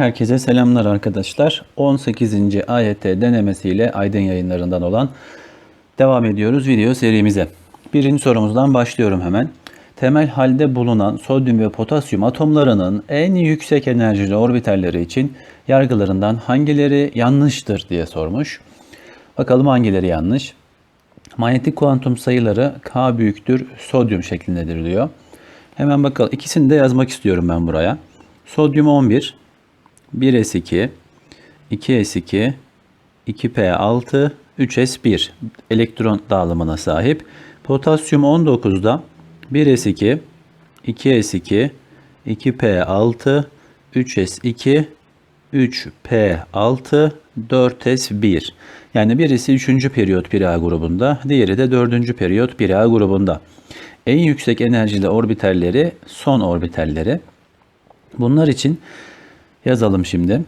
Herkese selamlar arkadaşlar. 18. AYT denemesiyle Aydın yayınlarından olan devam ediyoruz video serimize. Birinci sorumuzdan başlıyorum hemen. Temel halde bulunan sodyum ve potasyum atomlarının en yüksek enerjili orbitalleri için yargılarından hangileri yanlıştır diye sormuş. Bakalım hangileri yanlış. Manyetik kuantum sayıları K büyüktür sodyum şeklindedir diyor. Hemen bakalım. İkisini de yazmak istiyorum ben buraya. Sodyum 11, 1s2, 2s2, 2p6, 3s1 elektron dağılımına sahip. Potasyum 19'da 1s2, 2s2, 2p6, 3s2, 3p6, 4s1. Yani birisi 3. periyot 1A grubunda, diğeri de 4. periyot 1A grubunda. En yüksek enerjili orbitalleri son orbitalleri. Bunlar için yazalım şimdi.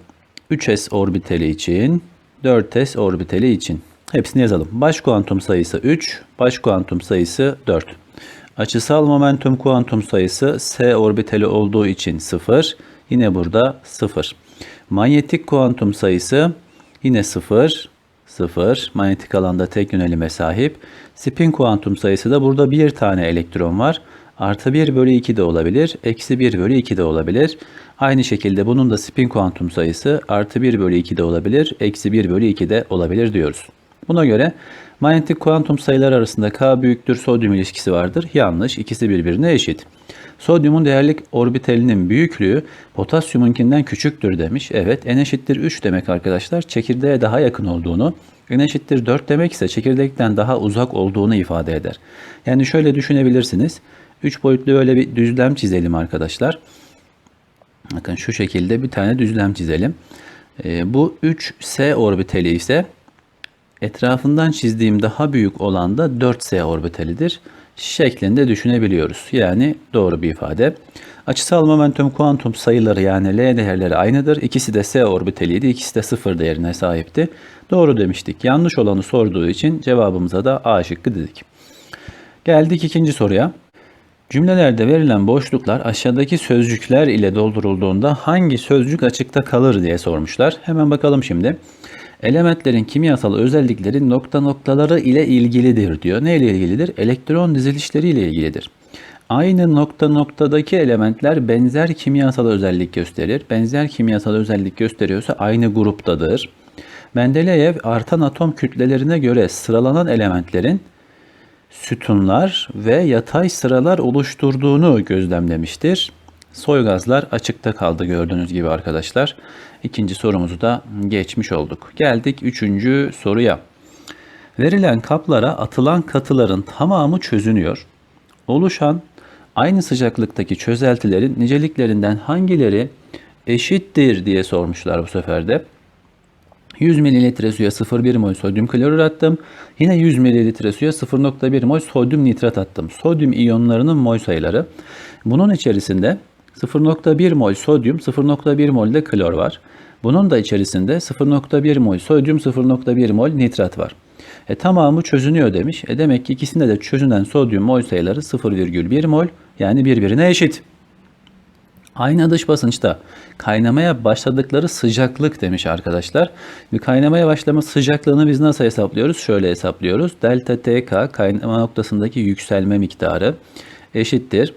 3s orbitali için, 4s orbitali için. Hepsini yazalım. Baş kuantum sayısı 3, baş kuantum sayısı 4. Açısal momentum kuantum sayısı s orbitali olduğu için 0. Yine burada 0. Manyetik kuantum sayısı yine 0. 0. Manyetik alanda tek yönelime sahip. Spin kuantum sayısı da burada bir tane elektron var. Artı 1 bölü 2 de olabilir. Eksi 1 bölü 2 de olabilir. Aynı şekilde bunun da spin kuantum sayısı artı 1 bölü 2 de olabilir. Eksi 1 bölü 2 de olabilir diyoruz. Buna göre manyetik kuantum sayılar arasında K büyüktür sodyum ilişkisi vardır. Yanlış. İkisi birbirine eşit. Sodyumun değerlik orbitalinin büyüklüğü potasyumunkinden küçüktür demiş. Evet n eşittir 3 demek arkadaşlar. Çekirdeğe daha yakın olduğunu, n eşittir 4 demek ise çekirdekten daha uzak olduğunu ifade eder. Yani şöyle düşünebilirsiniz. 3 boyutlu öyle bir düzlem çizelim arkadaşlar. Bakın şu şekilde bir tane düzlem çizelim. Ee, bu 3s orbitali ise etrafından çizdiğim daha büyük olan da 4s orbitalidir şeklinde düşünebiliyoruz. Yani doğru bir ifade. Açısal momentum kuantum sayıları yani L değerleri aynıdır. İkisi de S orbitaliydi. İkisi de sıfır değerine sahipti. Doğru demiştik. Yanlış olanı sorduğu için cevabımıza da A şıkkı dedik. Geldik ikinci soruya. Cümlelerde verilen boşluklar aşağıdaki sözcükler ile doldurulduğunda hangi sözcük açıkta kalır diye sormuşlar. Hemen bakalım şimdi. Elementlerin kimyasal özellikleri nokta noktaları ile ilgilidir diyor. Ne ile ilgilidir? Elektron dizilişleri ile ilgilidir. Aynı nokta noktadaki elementler benzer kimyasal özellik gösterir. Benzer kimyasal özellik gösteriyorsa aynı gruptadır. Mendeleyev artan atom kütlelerine göre sıralanan elementlerin sütunlar ve yatay sıralar oluşturduğunu gözlemlemiştir. Soy gazlar açıkta kaldı gördüğünüz gibi arkadaşlar. İkinci sorumuzu da geçmiş olduk. Geldik üçüncü soruya. Verilen kaplara atılan katıların tamamı çözünüyor. Oluşan aynı sıcaklıktaki çözeltilerin niceliklerinden hangileri eşittir diye sormuşlar bu sefer de. 100 ml suya 0,1 mol sodyum klorür attım. Yine 100 ml suya 0,1 mol sodyum nitrat attım. Sodyum iyonlarının mol sayıları. Bunun içerisinde 0,1 mol sodyum, 0,1 mol de klor var. Bunun da içerisinde 0,1 mol sodyum, 0,1 mol nitrat var. E, tamamı çözünüyor demiş. E, demek ki ikisinde de çözünen sodyum mol sayıları 0,1 mol yani birbirine eşit. Aynı dış basınçta kaynamaya başladıkları sıcaklık demiş arkadaşlar. Bir kaynamaya başlama sıcaklığını biz nasıl hesaplıyoruz? Şöyle hesaplıyoruz. Delta TK kaynama noktasındaki yükselme miktarı eşittir.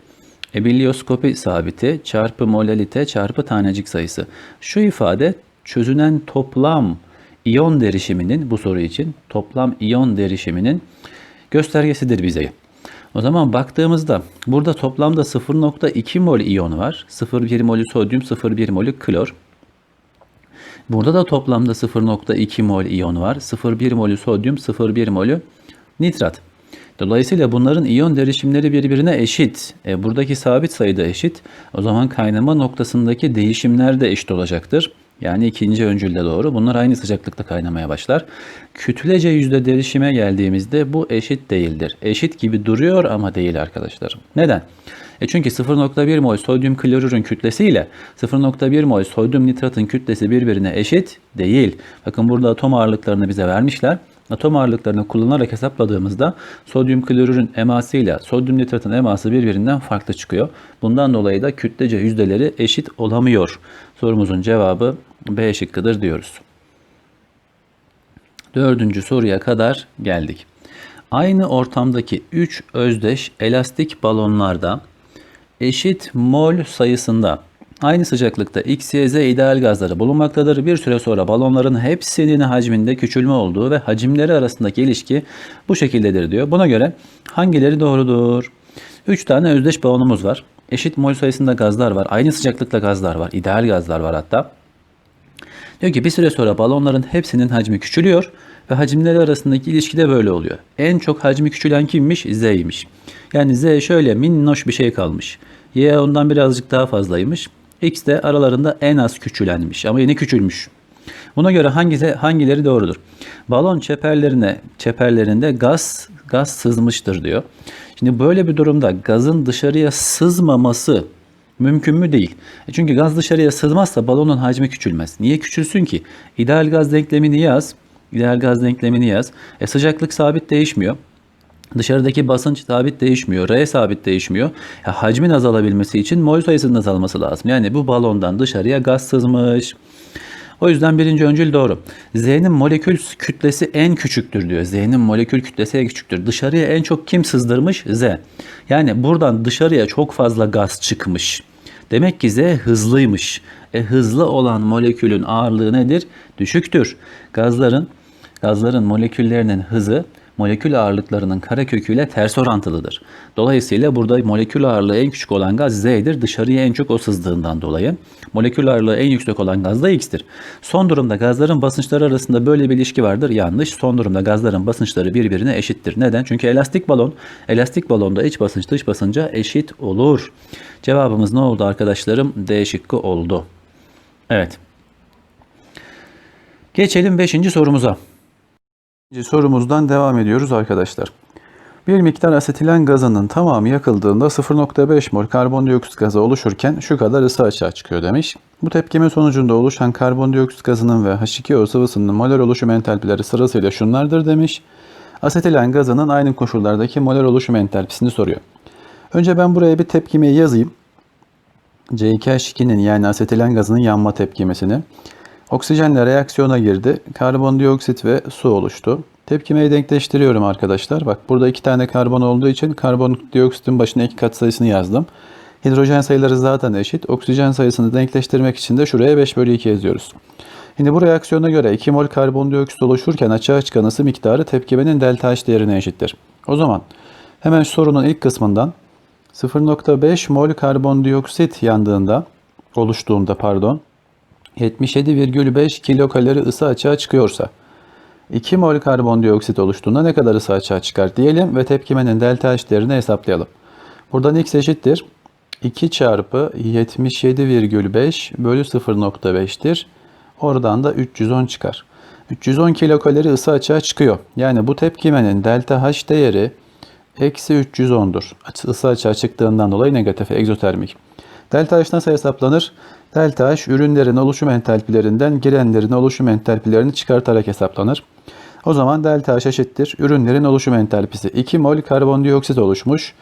Ebilioskopi sabiti çarpı molalite çarpı tanecik sayısı. Şu ifade çözünen toplam iyon derişiminin bu soru için toplam iyon derişiminin göstergesidir bize. O zaman baktığımızda burada toplamda 0.2 mol iyon var. 0,1 molü sodyum, 0,1 molü klor. Burada da toplamda 0.2 mol iyon var. 0,1 molü sodyum, 0,1 molü nitrat. Dolayısıyla bunların iyon derişimleri birbirine eşit. E, buradaki sabit sayıda eşit. O zaman kaynama noktasındaki değişimler de eşit olacaktır. Yani ikinci öncülde doğru. Bunlar aynı sıcaklıkta kaynamaya başlar. Kütlece yüzde derişime geldiğimizde bu eşit değildir. Eşit gibi duruyor ama değil arkadaşlar. Neden? E çünkü 0.1 mol sodyum klorürün kütlesi ile 0.1 mol sodyum nitratın kütlesi birbirine eşit değil. Bakın burada atom ağırlıklarını bize vermişler. Atom ağırlıklarını kullanarak hesapladığımızda sodyum klorürün eması ile sodyum nitratın eması birbirinden farklı çıkıyor. Bundan dolayı da kütlece yüzdeleri eşit olamıyor. Sorumuzun cevabı B şıkkıdır diyoruz. Dördüncü soruya kadar geldik. Aynı ortamdaki 3 özdeş elastik balonlarda eşit mol sayısında aynı sıcaklıkta X, Y, Z ideal gazları bulunmaktadır. Bir süre sonra balonların hepsinin hacminde küçülme olduğu ve hacimleri arasındaki ilişki bu şekildedir diyor. Buna göre hangileri doğrudur? 3 tane özdeş balonumuz var. Eşit mol sayısında gazlar var. Aynı sıcaklıkta gazlar var. ideal gazlar var hatta. Diyor ki bir süre sonra balonların hepsinin hacmi küçülüyor ve hacimleri arasındaki ilişki de böyle oluyor. En çok hacmi küçülen kimmiş? Z'ymiş. Yani Z şöyle minnoş bir şey kalmış. Y ondan birazcık daha fazlaymış. X de aralarında en az küçülenmiş ama yine küçülmüş. Buna göre hangisi, hangileri doğrudur? Balon çeperlerine çeperlerinde gaz gaz sızmıştır diyor. Şimdi böyle bir durumda gazın dışarıya sızmaması mümkün mü değil. E çünkü gaz dışarıya sızmazsa balonun hacmi küçülmez. Niye küçülsün ki? İdeal gaz denklemini yaz. İdeal gaz denklemini yaz. E sıcaklık sabit değişmiyor. Dışarıdaki basınç sabit değişmiyor. R sabit değişmiyor. Ya hacmin azalabilmesi için mol sayısının azalması lazım. Yani bu balondan dışarıya gaz sızmış. O yüzden birinci öncül doğru. Z'nin molekül kütlesi en küçüktür diyor. Z'nin molekül kütlesi en küçüktür. Dışarıya en çok kim sızdırmış? Z. Yani buradan dışarıya çok fazla gaz çıkmış. Demek ki Z hızlıymış. E hızlı olan molekülün ağırlığı nedir? Düşüktür. Gazların gazların moleküllerinin hızı molekül ağırlıklarının kareköküyle ters orantılıdır. Dolayısıyla burada molekül ağırlığı en küçük olan gaz Z'dir. Dışarıya en çok o sızdığından dolayı. Molekül ağırlığı en yüksek olan gaz da X'tir. Son durumda gazların basınçları arasında böyle bir ilişki vardır. Yanlış. Son durumda gazların basınçları birbirine eşittir. Neden? Çünkü elastik balon, elastik balonda iç basınç dış basınca eşit olur. Cevabımız ne oldu arkadaşlarım? D şıkkı oldu. Evet. Geçelim 5. sorumuza. Sorumuzdan devam ediyoruz arkadaşlar. Bir miktar asetilen gazının tamamı yakıldığında 0.5 mol karbondioksit gazı oluşurken şu kadar ısı açığa çıkıyor demiş. Bu tepkime sonucunda oluşan karbondioksit gazının ve H2O sıvısının molar oluşum entalpileri sırasıyla şunlardır demiş. Asetilen gazının aynı koşullardaki molar oluşum entalpisini soruyor. Önce ben buraya bir tepkimeyi yazayım. C2H2'nin yani asetilen gazının yanma tepkimesini. Oksijenle reaksiyona girdi. Karbondioksit ve su oluştu. Tepkimeyi denkleştiriyorum arkadaşlar. Bak burada iki tane karbon olduğu için karbondioksitin başına iki kat sayısını yazdım. Hidrojen sayıları zaten eşit. Oksijen sayısını denkleştirmek için de şuraya 5 bölü 2 yazıyoruz. Şimdi bu reaksiyona göre 2 mol karbondioksit oluşurken açığa çıkan ısı miktarı tepkimenin delta H değerine eşittir. O zaman hemen sorunun ilk kısmından 0.5 mol karbondioksit yandığında oluştuğunda pardon 77,5 kilokalori ısı açığa çıkıyorsa 2 mol karbondioksit oluştuğunda ne kadar ısı açığa çıkar diyelim ve tepkimenin delta H değerini hesaplayalım. Buradan x eşittir. 2 çarpı 77,5 bölü 0.5'tir. Oradan da 310 çıkar. 310 kilokalori ısı açığa çıkıyor. Yani bu tepkimenin delta H değeri eksi 310'dur. Isı açığa çıktığından dolayı negatif egzotermik. Delta H nasıl hesaplanır? Delta ürünlerin oluşum entalpilerinden girenlerin oluşum entalpilerini çıkartarak hesaplanır. O zaman delta eşittir. Ürünlerin oluşum entalpisi 2 mol karbondioksit oluşmuş.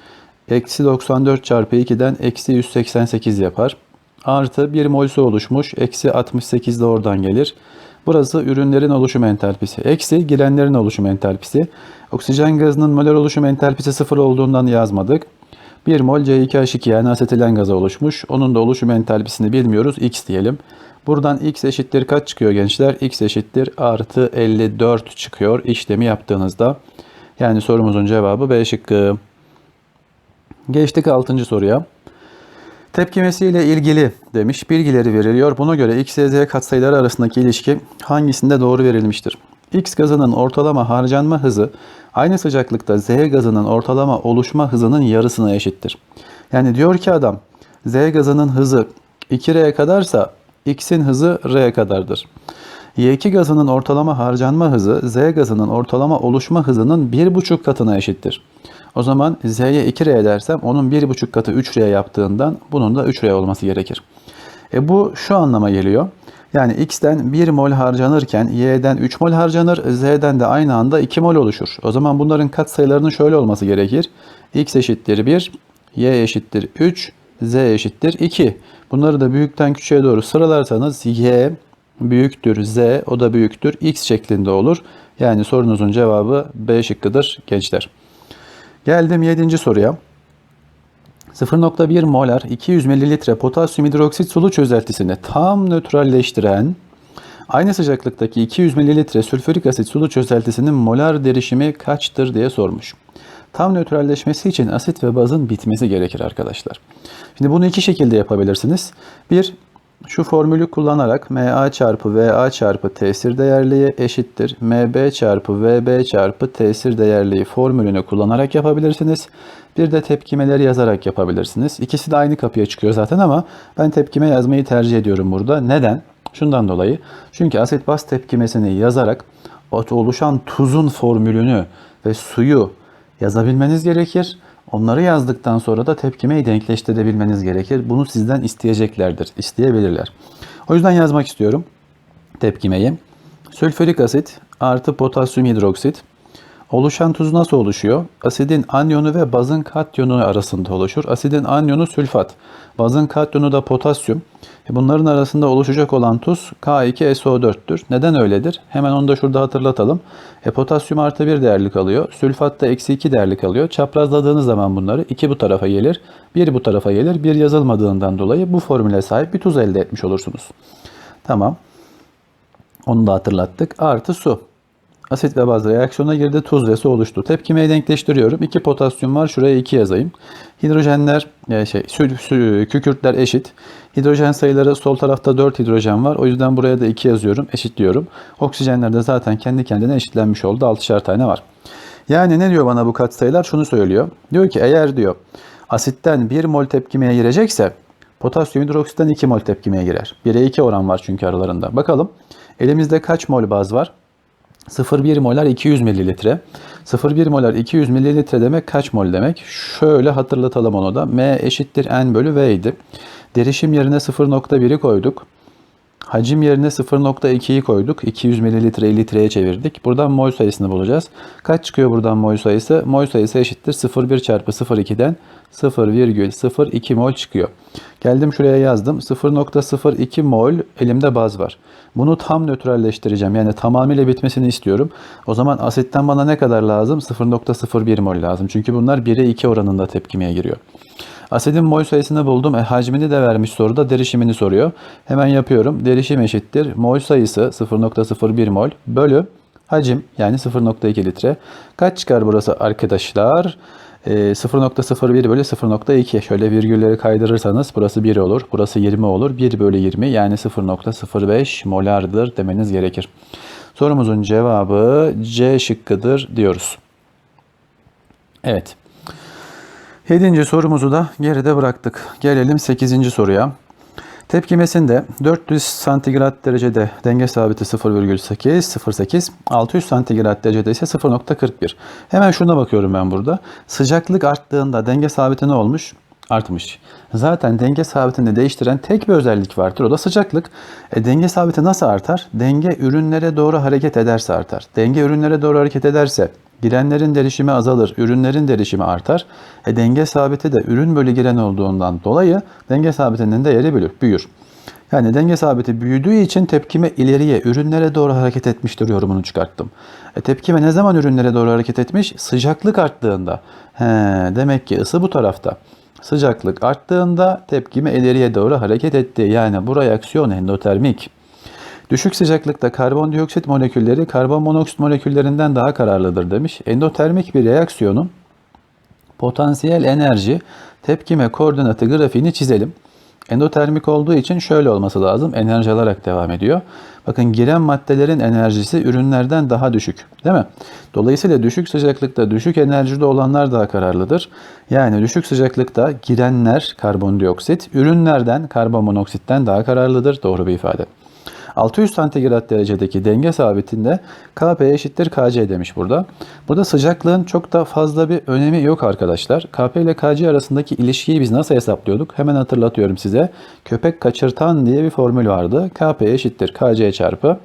Eksi 94 çarpı 2'den eksi 188 yapar. Artı 1 mol su oluşmuş. Eksi 68 de oradan gelir. Burası ürünlerin oluşum entalpisi. Eksi girenlerin oluşum entalpisi. Oksijen gazının molar oluşum entalpisi 0 olduğundan yazmadık. 1 mol C2H2 yani asetilen gazı oluşmuş. Onun da oluşum entalpisini bilmiyoruz. X diyelim. Buradan X eşittir kaç çıkıyor gençler? X eşittir artı 54 çıkıyor işlemi yaptığınızda. Yani sorumuzun cevabı B şıkkı. Geçtik 6. soruya. Tepkimesiyle ilgili demiş bilgileri veriliyor. Buna göre X, Y, Z katsayıları arasındaki ilişki hangisinde doğru verilmiştir? X gazının ortalama harcanma hızı aynı sıcaklıkta Z gazının ortalama oluşma hızının yarısına eşittir. Yani diyor ki adam Z gazının hızı 2R kadarsa X'in hızı R kadardır. Y2 gazının ortalama harcanma hızı Z gazının ortalama oluşma hızının 1,5 katına eşittir. O zaman Z'ye 2R dersem onun 1,5 katı 3R yaptığından bunun da 3R olması gerekir. E bu şu anlama geliyor. Yani X'ten 1 mol harcanırken Y'den 3 mol harcanır, Z'den de aynı anda 2 mol oluşur. O zaman bunların katsayılarının şöyle olması gerekir. X eşittir 1, Y eşittir 3, Z eşittir 2. Bunları da büyükten küçüğe doğru sıralarsanız Y büyüktür Z, o da büyüktür X şeklinde olur. Yani sorunuzun cevabı B şıkkıdır gençler. Geldim 7. soruya. 0.1 molar 200 mililitre potasyum hidroksit sulu çözeltisini tam nötralleştiren aynı sıcaklıktaki 200 mililitre sülfürik asit sulu çözeltisinin molar derişimi kaçtır diye sormuş. Tam nötralleşmesi için asit ve bazın bitmesi gerekir arkadaşlar. Şimdi bunu iki şekilde yapabilirsiniz. Bir, şu formülü kullanarak MA çarpı VA çarpı tesir değerliği eşittir. MB çarpı VB çarpı tesir değerliği formülünü kullanarak yapabilirsiniz. Bir de tepkimeleri yazarak yapabilirsiniz. İkisi de aynı kapıya çıkıyor zaten ama ben tepkime yazmayı tercih ediyorum burada. Neden? Şundan dolayı. Çünkü asit baz tepkimesini yazarak oluşan tuzun formülünü ve suyu yazabilmeniz gerekir. Onları yazdıktan sonra da tepkimeyi denkleştirebilmeniz gerekir. Bunu sizden isteyeceklerdir, isteyebilirler. O yüzden yazmak istiyorum tepkimeyi. Sülfürik asit artı potasyum hidroksit. Oluşan tuz nasıl oluşuyor? Asidin anyonu ve bazın katyonu arasında oluşur. Asidin anyonu sülfat, bazın katyonu da potasyum. E, Bunların arasında oluşacak olan tuz K2SO4'tür. Neden öyledir? Hemen onu da şurada hatırlatalım. E, potasyum artı 1 değerli kalıyor. Sülfat da eksi 2 değerli kalıyor. Çaprazladığınız zaman bunları 2 bu tarafa gelir, 1 bu tarafa gelir. 1 yazılmadığından dolayı bu formüle sahip bir tuz elde etmiş olursunuz. Tamam. Onu da hatırlattık. Artı su. Asit ve baz reaksiyona girdi. Tuz ve su oluştu. Tepkimeyi denkleştiriyorum. 2 potasyum var. Şuraya 2 yazayım. Hidrojenler, e, şey, sü, sü, kükürtler eşit. Hidrojen sayıları sol tarafta 4 hidrojen var. O yüzden buraya da 2 yazıyorum. Eşitliyorum. Oksijenler de zaten kendi kendine eşitlenmiş oldu. 6'şer tane var. Yani ne diyor bana bu katsayılar? Şunu söylüyor. Diyor ki eğer diyor asitten 1 mol tepkimeye girecekse potasyum hidroksitten 2 mol tepkimeye girer. 1'e 2 oran var çünkü aralarında. Bakalım elimizde kaç mol baz var? 0,1 molar 200 mililitre. 0,1 molar 200 mililitre demek kaç mol demek? Şöyle hatırlatalım onu da. M eşittir N bölü V idi. Derişim yerine 0,1'i koyduk. Hacim yerine 0.2'yi koyduk. 200 mililitreyi litreye çevirdik. Buradan mol sayısını bulacağız. Kaç çıkıyor buradan mol sayısı? Mol sayısı eşittir 0,1 çarpı 0,2'den 0,02 mol çıkıyor. Geldim şuraya yazdım. 0.02 mol elimde baz var. Bunu tam nötralleştireceğim. Yani tamamıyla bitmesini istiyorum. O zaman asitten bana ne kadar lazım? 0.01 mol lazım. Çünkü bunlar 1'e 2 oranında tepkimeye giriyor. Asidin mol sayısını buldum. E, hacmini de vermiş soruda. Derişimini soruyor. Hemen yapıyorum. Derişim eşittir. Mol sayısı 0.01 mol bölü hacim yani 0.2 litre. Kaç çıkar burası arkadaşlar? E, 0.01 bölü 0.2. Şöyle virgülleri kaydırırsanız burası 1 olur. Burası 20 olur. 1 bölü 20 yani 0.05 molardır demeniz gerekir. Sorumuzun cevabı C şıkkıdır diyoruz. Evet. Yedinci sorumuzu da geride bıraktık. Gelelim 8. soruya. Tepkimesinde 400 santigrat derecede denge sabiti 0,8, 0,8, 600 santigrat derecede ise 0,41. Hemen şuna bakıyorum ben burada. Sıcaklık arttığında denge sabiti ne olmuş? Artmış. Zaten denge sabitini değiştiren tek bir özellik vardır. O da sıcaklık. E, denge sabiti nasıl artar? Denge ürünlere doğru hareket ederse artar. Denge ürünlere doğru hareket ederse Girenlerin derişimi azalır, ürünlerin derişimi artar. E, denge sabiti de ürün bölü giren olduğundan dolayı denge sabitinin değeri büyür. Yani denge sabiti büyüdüğü için tepkime ileriye, ürünlere doğru hareket etmiştir yorumunu çıkarttım. E, tepkime ne zaman ürünlere doğru hareket etmiş? Sıcaklık arttığında. He, demek ki ısı bu tarafta. Sıcaklık arttığında tepkime ileriye doğru hareket etti. Yani bu reaksiyon endotermik. Düşük sıcaklıkta karbondioksit molekülleri karbon monoksit moleküllerinden daha kararlıdır demiş. Endotermik bir reaksiyonun potansiyel enerji tepkime koordinatı grafiğini çizelim. Endotermik olduğu için şöyle olması lazım. Enerji alarak devam ediyor. Bakın giren maddelerin enerjisi ürünlerden daha düşük. Değil mi? Dolayısıyla düşük sıcaklıkta düşük enerjide olanlar daha kararlıdır. Yani düşük sıcaklıkta girenler karbondioksit ürünlerden karbon monoksitten daha kararlıdır. Doğru bir ifade. 600 santigrat derecedeki denge sabitinde Kp eşittir Kc demiş burada. Burada sıcaklığın çok da fazla bir önemi yok arkadaşlar. Kp ile Kc arasındaki ilişkiyi biz nasıl hesaplıyorduk? Hemen hatırlatıyorum size. Köpek kaçırtan diye bir formül vardı. Kp eşittir Kc çarpı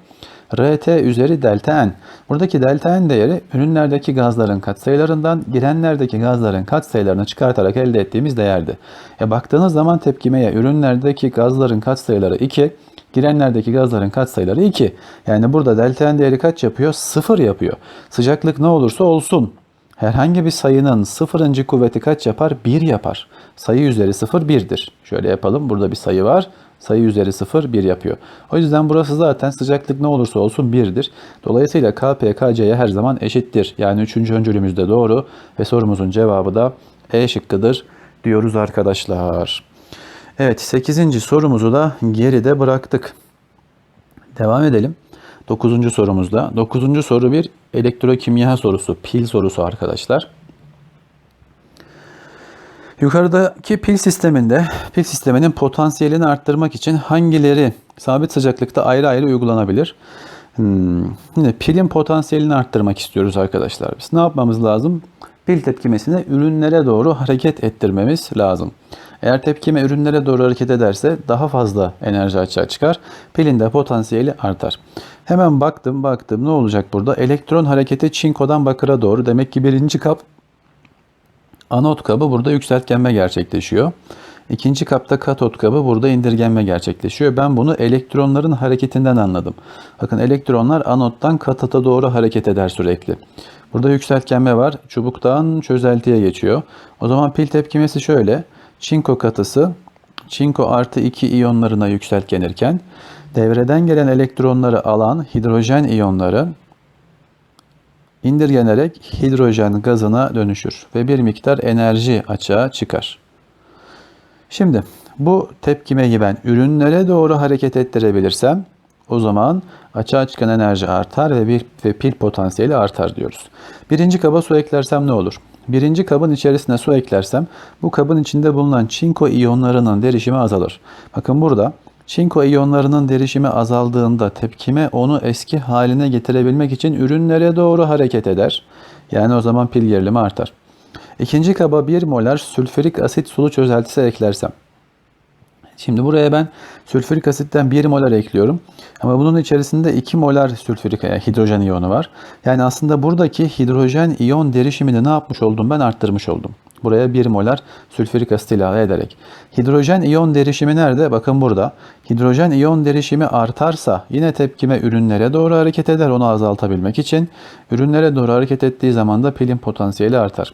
RT üzeri delta N. Buradaki delta N değeri ürünlerdeki gazların katsayılarından girenlerdeki gazların katsayılarını çıkartarak elde ettiğimiz değerdi. E baktığınız zaman tepkimeye ürünlerdeki gazların katsayıları 2, girenlerdeki gazların katsayıları 2. Yani burada delta N değeri kaç yapıyor? 0 yapıyor. Sıcaklık ne olursa olsun. Herhangi bir sayının sıfırıncı kuvveti kaç yapar? 1 yapar. Sayı üzeri 0 1'dir. Şöyle yapalım. Burada bir sayı var. Sayı üzeri 0 1 yapıyor. O yüzden burası zaten sıcaklık ne olursa olsun 1'dir. Dolayısıyla Kp Kc'ye her zaman eşittir. Yani 3. öncülümüz de doğru ve sorumuzun cevabı da E şıkkıdır diyoruz arkadaşlar. Evet 8. sorumuzu da geride bıraktık. Devam edelim. 9. sorumuzda. 9. soru bir elektrokimya sorusu, pil sorusu arkadaşlar. Yukarıdaki pil sisteminde pil sisteminin potansiyelini arttırmak için hangileri sabit sıcaklıkta ayrı ayrı uygulanabilir? Hmm. Şimdi pilin potansiyelini arttırmak istiyoruz arkadaşlar. Biz ne yapmamız lazım? Pil tepkimesini ürünlere doğru hareket ettirmemiz lazım. Eğer tepkime ürünlere doğru hareket ederse daha fazla enerji açığa çıkar. Pilin de potansiyeli artar. Hemen baktım baktım ne olacak burada? Elektron hareketi çinkodan bakıra doğru. Demek ki birinci kap Anot kabı burada yükseltgenme gerçekleşiyor. İkinci kapta katot kabı burada indirgenme gerçekleşiyor. Ben bunu elektronların hareketinden anladım. Bakın elektronlar anottan katota doğru hareket eder sürekli. Burada yükseltgenme var. Çubuktan çözeltiye geçiyor. O zaman pil tepkimesi şöyle. Çinko katısı çinko artı 2 iyonlarına yükseltgenirken devreden gelen elektronları alan hidrojen iyonları indirgenerek hidrojen gazına dönüşür ve bir miktar enerji açığa çıkar. Şimdi bu tepkimeyi ben ürünlere doğru hareket ettirebilirsem o zaman açığa çıkan enerji artar ve bir ve pil potansiyeli artar diyoruz. Birinci kaba su eklersem ne olur? Birinci kabın içerisine su eklersem bu kabın içinde bulunan çinko iyonlarının derişimi azalır. Bakın burada Çinko iyonlarının derişimi azaldığında tepkime onu eski haline getirebilmek için ürünlere doğru hareket eder. Yani o zaman pil gerilimi artar. İkinci kaba 1 molar sülfürik asit sulu çözeltisi eklersem. Şimdi buraya ben sülfürik asitten 1 molar ekliyorum. Ama bunun içerisinde 2 molar sülfürik yani hidrojen iyonu var. Yani aslında buradaki hidrojen iyon derişimini ne yapmış oldum ben arttırmış oldum. Buraya 1 molar sülfürik asit ilave ederek. Hidrojen iyon derişimi nerede? Bakın burada. Hidrojen iyon derişimi artarsa yine tepkime ürünlere doğru hareket eder onu azaltabilmek için. Ürünlere doğru hareket ettiği zaman da pilin potansiyeli artar.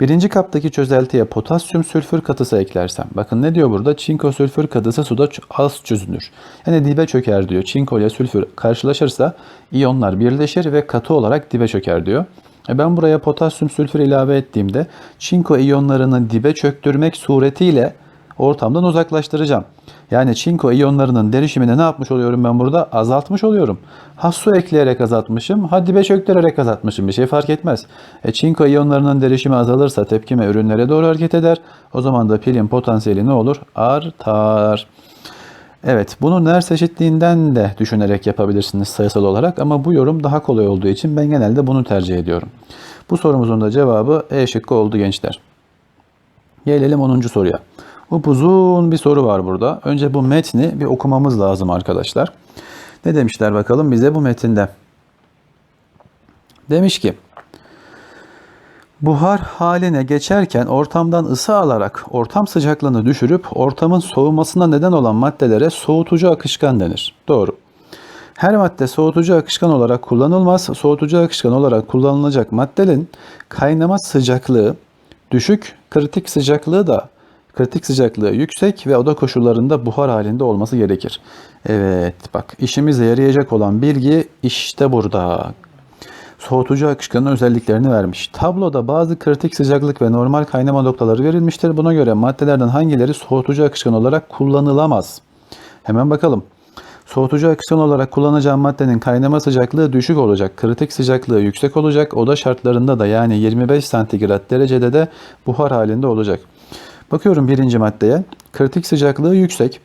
Birinci kaptaki çözeltiye potasyum sülfür katısı eklersem. Bakın ne diyor burada? Çinko sülfür katısı suda az çözünür. Yani dibe çöker diyor. Çinko ile sülfür karşılaşırsa iyonlar birleşir ve katı olarak dibe çöker diyor. E ben buraya potasyum sülfür ilave ettiğimde çinko iyonlarını dibe çöktürmek suretiyle ortamdan uzaklaştıracağım. Yani çinko iyonlarının derişimini ne yapmış oluyorum ben burada? Azaltmış oluyorum. Ha su ekleyerek azaltmışım, ha dibe çöktürerek azaltmışım. Bir şey fark etmez. E çinko iyonlarının derişimi azalırsa tepkime ürünlere doğru hareket eder. O zaman da pilin potansiyeli ne olur? Artar. Evet, bunu Nernst eşitliğinden de düşünerek yapabilirsiniz sayısal olarak ama bu yorum daha kolay olduğu için ben genelde bunu tercih ediyorum. Bu sorumuzun da cevabı E şıkkı oldu gençler. Gelelim 10. soruya. Upuzun bir soru var burada. Önce bu metni bir okumamız lazım arkadaşlar. Ne demişler bakalım bize bu metinde. Demiş ki, Buhar haline geçerken ortamdan ısı alarak ortam sıcaklığını düşürüp ortamın soğumasına neden olan maddelere soğutucu akışkan denir. Doğru. Her madde soğutucu akışkan olarak kullanılmaz. Soğutucu akışkan olarak kullanılacak maddenin kaynama sıcaklığı düşük, kritik sıcaklığı da kritik sıcaklığı yüksek ve oda koşullarında buhar halinde olması gerekir. Evet bak işimize yarayacak olan bilgi işte burada soğutucu akışkanın özelliklerini vermiş. Tabloda bazı kritik sıcaklık ve normal kaynama noktaları verilmiştir. Buna göre maddelerden hangileri soğutucu akışkan olarak kullanılamaz? Hemen bakalım. Soğutucu akışkan olarak kullanacağım maddenin kaynama sıcaklığı düşük olacak, kritik sıcaklığı yüksek olacak, oda şartlarında da yani 25 santigrat derecede de buhar halinde olacak. Bakıyorum birinci maddeye. Kritik sıcaklığı yüksek,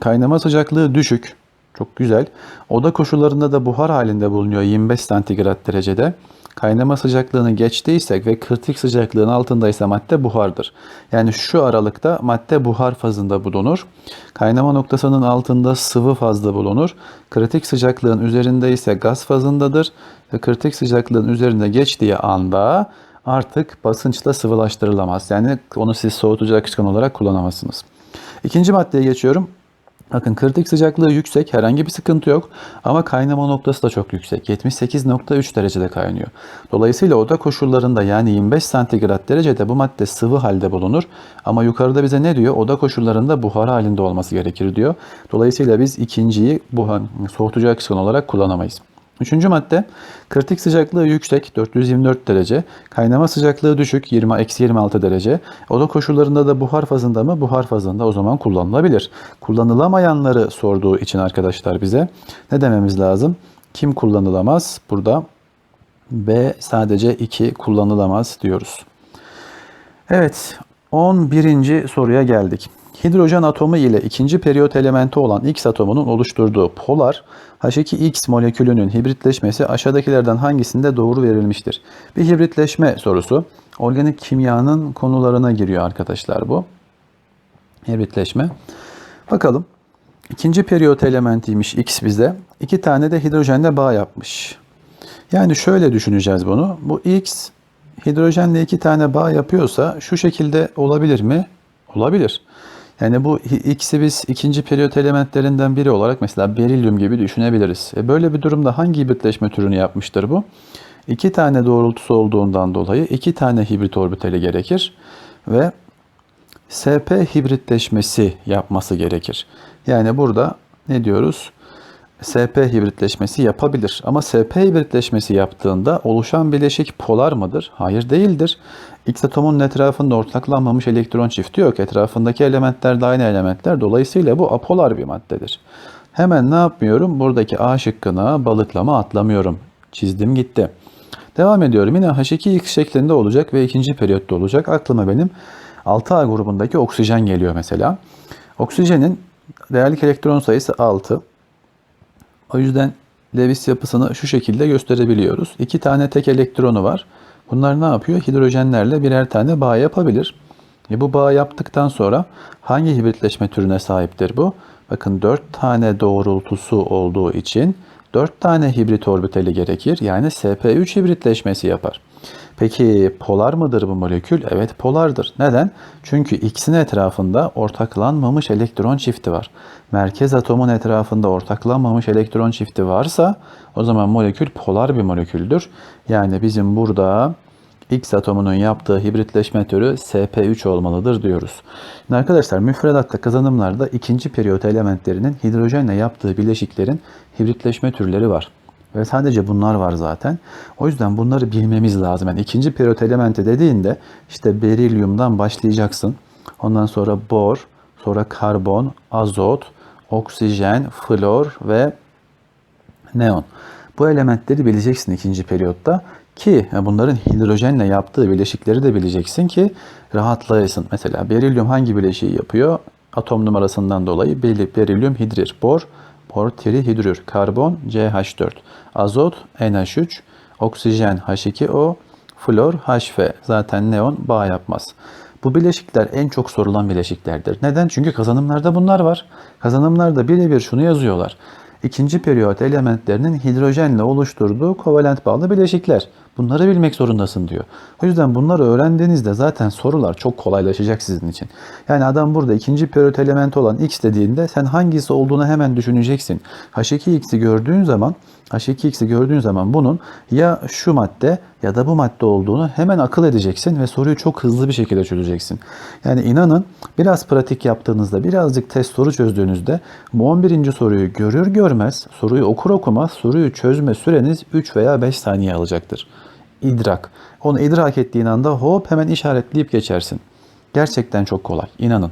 kaynama sıcaklığı düşük. Çok güzel. Oda koşullarında da buhar halinde bulunuyor 25 santigrat derecede. Kaynama sıcaklığını geçtiysek ve kritik sıcaklığın altındaysa madde buhardır. Yani şu aralıkta madde buhar fazında bulunur. Kaynama noktasının altında sıvı fazda bulunur. Kritik sıcaklığın üzerinde ise gaz fazındadır. Ve kritik sıcaklığın üzerinde geçtiği anda artık basınçla sıvılaştırılamaz. Yani onu siz soğutucu akışkan olarak kullanamazsınız. İkinci maddeye geçiyorum. Bakın kritik sıcaklığı yüksek, herhangi bir sıkıntı yok ama kaynama noktası da çok yüksek. 78.3 derecede kaynıyor. Dolayısıyla oda koşullarında yani 25 santigrat derecede bu madde sıvı halde bulunur. Ama yukarıda bize ne diyor? Oda koşullarında buhar halinde olması gerekir diyor. Dolayısıyla biz ikinciyi buhar, soğutucu akışkan olarak kullanamayız. Üçüncü madde kritik sıcaklığı yüksek 424 derece, kaynama sıcaklığı düşük 20 eksi 26 derece. Oda koşullarında da buhar fazında mı? Buhar fazında o zaman kullanılabilir. Kullanılamayanları sorduğu için arkadaşlar bize ne dememiz lazım? Kim kullanılamaz? Burada B sadece 2 kullanılamaz diyoruz. Evet 11. soruya geldik. Hidrojen atomu ile ikinci periyot elementi olan X atomunun oluşturduğu polar H2X molekülünün hibritleşmesi aşağıdakilerden hangisinde doğru verilmiştir? Bir hibritleşme sorusu. Organik kimyanın konularına giriyor arkadaşlar bu. Hibritleşme. Bakalım. İkinci periyot elementiymiş X bize. İki tane de hidrojenle bağ yapmış. Yani şöyle düşüneceğiz bunu. Bu X hidrojenle iki tane bağ yapıyorsa şu şekilde olabilir mi? Olabilir. Yani bu X'i biz ikinci periyot elementlerinden biri olarak mesela berilyum gibi düşünebiliriz. E böyle bir durumda hangi hibritleşme türünü yapmıştır bu? İki tane doğrultusu olduğundan dolayı iki tane hibrit orbitali gerekir ve SP hibritleşmesi yapması gerekir. Yani burada ne diyoruz? SP hibritleşmesi yapabilir. Ama SP hibritleşmesi yaptığında oluşan bileşik polar mıdır? Hayır değildir. X atomunun etrafında ortaklanmamış elektron çifti yok. Etrafındaki elementler de aynı elementler. Dolayısıyla bu apolar bir maddedir. Hemen ne yapmıyorum? Buradaki A şıkkına balıklama atlamıyorum. Çizdim gitti. Devam ediyorum. Yine H2X şeklinde olacak ve ikinci periyotta olacak. Aklıma benim 6A grubundaki oksijen geliyor mesela. Oksijenin değerlik elektron sayısı 6. O yüzden Lewis yapısını şu şekilde gösterebiliyoruz. İki tane tek elektronu var. Bunlar ne yapıyor? Hidrojenlerle birer tane bağ yapabilir. E bu bağ yaptıktan sonra hangi hibritleşme türüne sahiptir bu? Bakın 4 tane doğrultusu olduğu için 4 tane hibrit orbitali gerekir. Yani sp3 hibritleşmesi yapar. Peki polar mıdır bu molekül? Evet polardır. Neden? Çünkü X'in etrafında ortaklanmamış elektron çifti var. Merkez atomun etrafında ortaklanmamış elektron çifti varsa o zaman molekül polar bir moleküldür. Yani bizim burada X atomunun yaptığı hibritleşme türü sp3 olmalıdır diyoruz. Şimdi arkadaşlar müfredatta kazanımlarda ikinci periyot elementlerinin hidrojenle yaptığı bileşiklerin hibritleşme türleri var. Ve sadece bunlar var zaten. O yüzden bunları bilmemiz lazım. Yani ikinci periyot elementi dediğinde işte berilyumdan başlayacaksın. Ondan sonra bor, sonra karbon, azot, oksijen, flor ve neon. Bu elementleri bileceksin ikinci periyotta ki bunların hidrojenle yaptığı bileşikleri de bileceksin ki rahatlayasın. Mesela berilyum hangi bileşiği yapıyor? Atom numarasından dolayı berilyum hidrir, bor, bor trihidrür, karbon CH4, azot NH3, oksijen H2O, flor HF. Zaten neon bağ yapmaz. Bu bileşikler en çok sorulan bileşiklerdir. Neden? Çünkü kazanımlarda bunlar var. Kazanımlarda birebir şunu yazıyorlar. İkinci periyot elementlerinin hidrojenle oluşturduğu kovalent bağlı bileşikler. Bunları bilmek zorundasın diyor. O yüzden bunları öğrendiğinizde zaten sorular çok kolaylaşacak sizin için. Yani adam burada ikinci periyot elementi olan X dediğinde sen hangisi olduğunu hemen düşüneceksin. H2X'i gördüğün zaman H2X'i gördüğün zaman bunun ya şu madde ya da bu madde olduğunu hemen akıl edeceksin ve soruyu çok hızlı bir şekilde çözeceksin. Yani inanın biraz pratik yaptığınızda, birazcık test soru çözdüğünüzde bu 11. soruyu görür görmez, soruyu okur okumaz soruyu çözme süreniz 3 veya 5 saniye alacaktır. İdrak. Onu idrak ettiğin anda hop hemen işaretleyip geçersin. Gerçekten çok kolay. İnanın.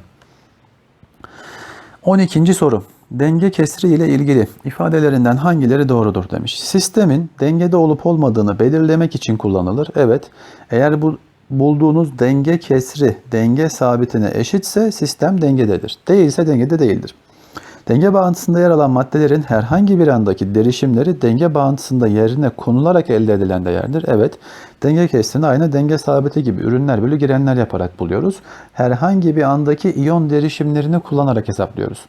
12. soru. Denge kesri ile ilgili ifadelerinden hangileri doğrudur demiş. Sistemin dengede olup olmadığını belirlemek için kullanılır. Evet. Eğer bu bulduğunuz denge kesri denge sabitine eşitse sistem dengededir. Değilse dengede değildir. Denge bağıntısında yer alan maddelerin herhangi bir andaki derişimleri denge bağıntısında yerine konularak elde edilen değerdir. Evet, denge kestini aynı denge sabiti gibi ürünler bölü girenler yaparak buluyoruz. Herhangi bir andaki iyon derişimlerini kullanarak hesaplıyoruz.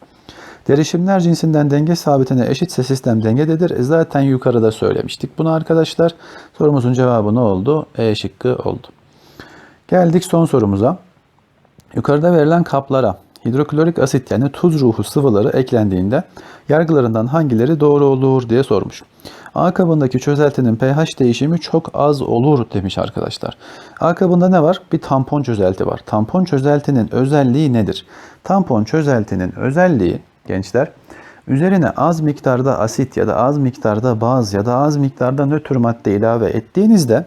Derişimler cinsinden denge sabitine eşitse sistem dengededir. E zaten yukarıda söylemiştik bunu arkadaşlar. Sorumuzun cevabı ne oldu? E şıkkı oldu. Geldik son sorumuza. Yukarıda verilen kaplara hidroklorik asit yani tuz ruhu sıvıları eklendiğinde yargılarından hangileri doğru olur diye sormuş. A kabındaki çözeltinin pH değişimi çok az olur demiş arkadaşlar. A kabında ne var? Bir tampon çözelti var. Tampon çözeltinin özelliği nedir? Tampon çözeltinin özelliği gençler üzerine az miktarda asit ya da az miktarda baz ya da az miktarda nötr madde ilave ettiğinizde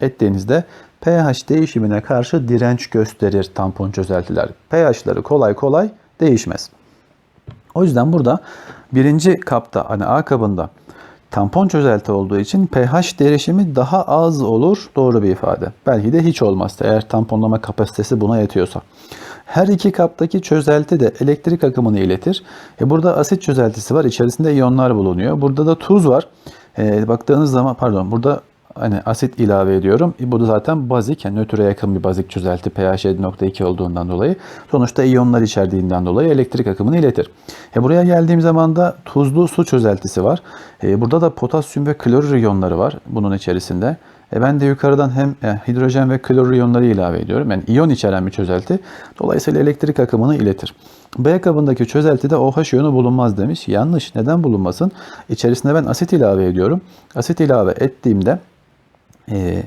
ettiğinizde pH değişimine karşı direnç gösterir tampon çözeltiler. pH'ları kolay kolay değişmez. O yüzden burada birinci kapta hani A kabında tampon çözelti olduğu için pH değişimi daha az olur. Doğru bir ifade. Belki de hiç olmaz eğer tamponlama kapasitesi buna yetiyorsa. Her iki kaptaki çözelti de elektrik akımını iletir. E burada asit çözeltisi var. içerisinde iyonlar bulunuyor. Burada da tuz var. E, baktığınız zaman pardon burada hani asit ilave ediyorum. E, bu da zaten bazik yani nötre yakın bir bazik çözelti pH 7.2 olduğundan dolayı sonuçta iyonlar içerdiğinden dolayı elektrik akımını iletir. E buraya geldiğim zaman da tuzlu su çözeltisi var. E, burada da potasyum ve klorür iyonları var bunun içerisinde. E ben de yukarıdan hem e, hidrojen ve klorür iyonları ilave ediyorum. Yani iyon içeren bir çözelti. Dolayısıyla elektrik akımını iletir. B kabındaki çözeltide OH iyonu bulunmaz demiş. Yanlış. Neden bulunmasın? İçerisine ben asit ilave ediyorum. Asit ilave ettiğimde e,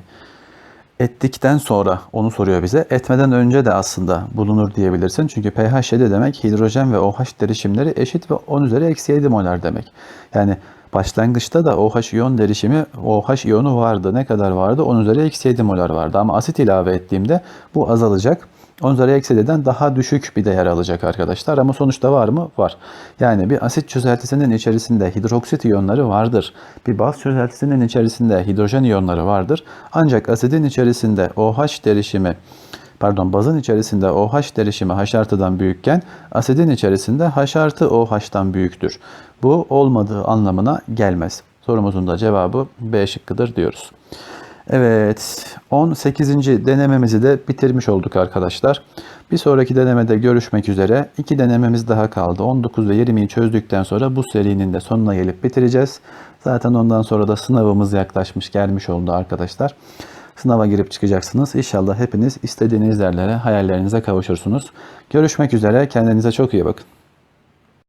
ettikten sonra onu soruyor bize. Etmeden önce de aslında bulunur diyebilirsin. Çünkü pH 7 demek hidrojen ve OH derişimleri eşit ve 10 üzeri eksi 7 molar demek. Yani başlangıçta da OH iyon derişimi OH iyonu vardı. Ne kadar vardı? 10 üzeri eksi 7 molar vardı. Ama asit ilave ettiğimde bu azalacak. 10 üzeri eksi 7'den daha düşük bir değer alacak arkadaşlar. Ama sonuçta var mı? Var. Yani bir asit çözeltisinin içerisinde hidroksit iyonları vardır. Bir baz çözeltisinin içerisinde hidrojen iyonları vardır. Ancak asidin içerisinde OH derişimi pardon bazın içerisinde OH derişimi H artıdan büyükken asidin içerisinde H artı OH'tan büyüktür. Bu olmadığı anlamına gelmez. Sorumuzun da cevabı B şıkkıdır diyoruz. Evet 18. denememizi de bitirmiş olduk arkadaşlar. Bir sonraki denemede görüşmek üzere. İki denememiz daha kaldı. 19 ve 20'yi çözdükten sonra bu serinin de sonuna gelip bitireceğiz. Zaten ondan sonra da sınavımız yaklaşmış gelmiş oldu arkadaşlar. Sınava girip çıkacaksınız. İnşallah hepiniz istediğiniz yerlere, hayallerinize kavuşursunuz. Görüşmek üzere. Kendinize çok iyi bakın.